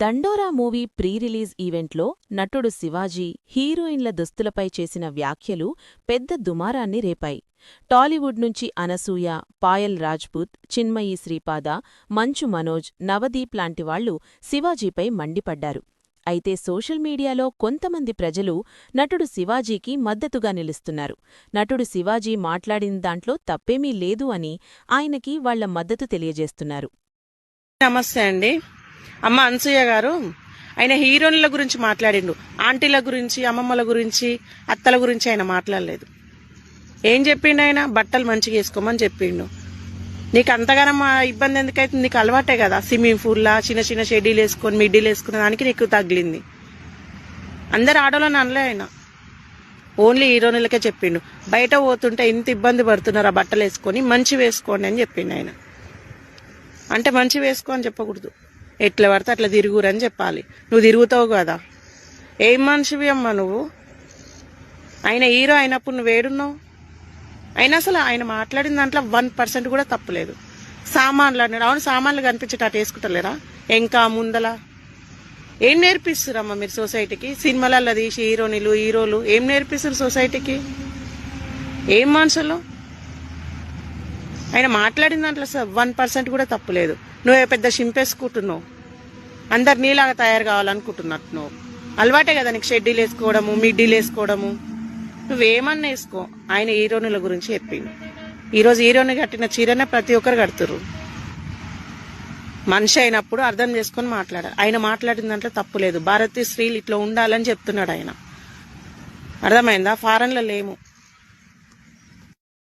దండోరా movie pre release ఈవెంట్లో నటుడు శివాజీ హీరోయిన్ల దుస్తులపై చేసిన వ్యాఖ్యలు పెద్ద దుమారాన్ని రేపాయి. టాలీవుడ్ నుంచి అనసూయ పాయల్ రాజ్పూత్ చిన్మయి శ్రీపాద మంచు మనోజ్ నవదీప్ లాంటివాళ్ళు శివాజీపై మండిపడ్డారు. అయితే సోషల్ మీడియాలో కొంతమంది ప్రజలు నటుడు శివాజీకి మద్దతుగా నిలుస్తున్నారు. నటుడు శివాజీ మాట్లాడిన దాంట్లో తప్పేమీ లేదు అని ఆయనకి వాళ్ళ మద్దతు తెలియజేస్తున్నారు. నమస్తే అండి. అమ్మ అనసూయ గారు ఆయన హీరోయిన్ల గురించి మాట్లాడిండు. ఆంటీల గురించి అమ్మమ్మల గురించి అత్తల గురించి ఆయన మాట్లాడలేదు. ఏం చెప్పిండు ఆయన? బట్టలు మంచిగా వేసుకోమని చెప్పిండు. నీకు అంతగానం ఇబ్బంది ఎందుకైతే నీకు అలవాటే కదా. స్విమ్మింగ్ పూల్లా చిన్న చిన్న షెడ్యూల్ వేసుకొని మిడ్డీలు వేసుకున్న దానికి నీకు తగిలింది. అందరు ఆడోళ్ళని అనలే ఆయన. ఓన్లీ హీరోయిన్లకే చెప్పిండు. బయట పోతుంటే ఇంత ఇబ్బంది పడుతున్నారు ఆ బట్టలు వేసుకొని మంచి వేసుకోండి అని చెప్పిండు ఆయన. అంటే మంచి వేసుకో అని చెప్పకూడదు. ఎట్లా పడితే అట్లా తిరుగురని చెప్పాలి. నువ్వు తిరుగుతావు కదా. ఏం మనిషివి అమ్మా నువ్వు? ఆయన హీరో అయినప్పుడు నువ్వు ఏడున్నావు? అయినా అసలు ఆయన మాట్లాడిన దాంట్లో వన్ పర్సెంట్ కూడా తప్పులేదు సామాన్లు అన్నాడు. అవును సామాన్లు కనిపించేటట్టు వేసుకుంటలేరా? ఇంకా ముందల. ఏం నేర్పిస్తురమ్మా మీరు సొసైటీకి? సినిమాలలో తీసి హీరోనిలు హీరోలు ఏం నేర్పిస్తారు సొసైటీకి? ఏం మనుషులు? ఆయన మాట్లాడిన దాంట్లో వన్ పర్సెంట్ కూడా తప్పులేదు నువ్వే పెద్ద షింపేసుకుంటున్నావు అందరు నీలాగా తయారు కావాలనుకుంటున్నట్టు నువ్వు. అలవాటే కదా నీకు షెడ్యూల్ వేసుకోవడము మిడ్డీలు వేసుకోవడము. నువ్వేమన్నా వేసుకో. ఆయన హీరోనుల గురించి చెప్పిండు. ఈరోజు హీరోని కట్టిన చీరనే ప్రతి ఒక్కరు కడుతురు మనిషి అయినప్పుడు అర్థం చేసుకొని మాట్లాడారు ఆయన మాట్లాడిన దాంట్లో తప్పు లేదు. భారతీయ స్త్రీలు ఇట్లా ఉండాలని చెప్తున్నాడు ఆయన. అర్థమైందా? ఫారెన్లో లేము.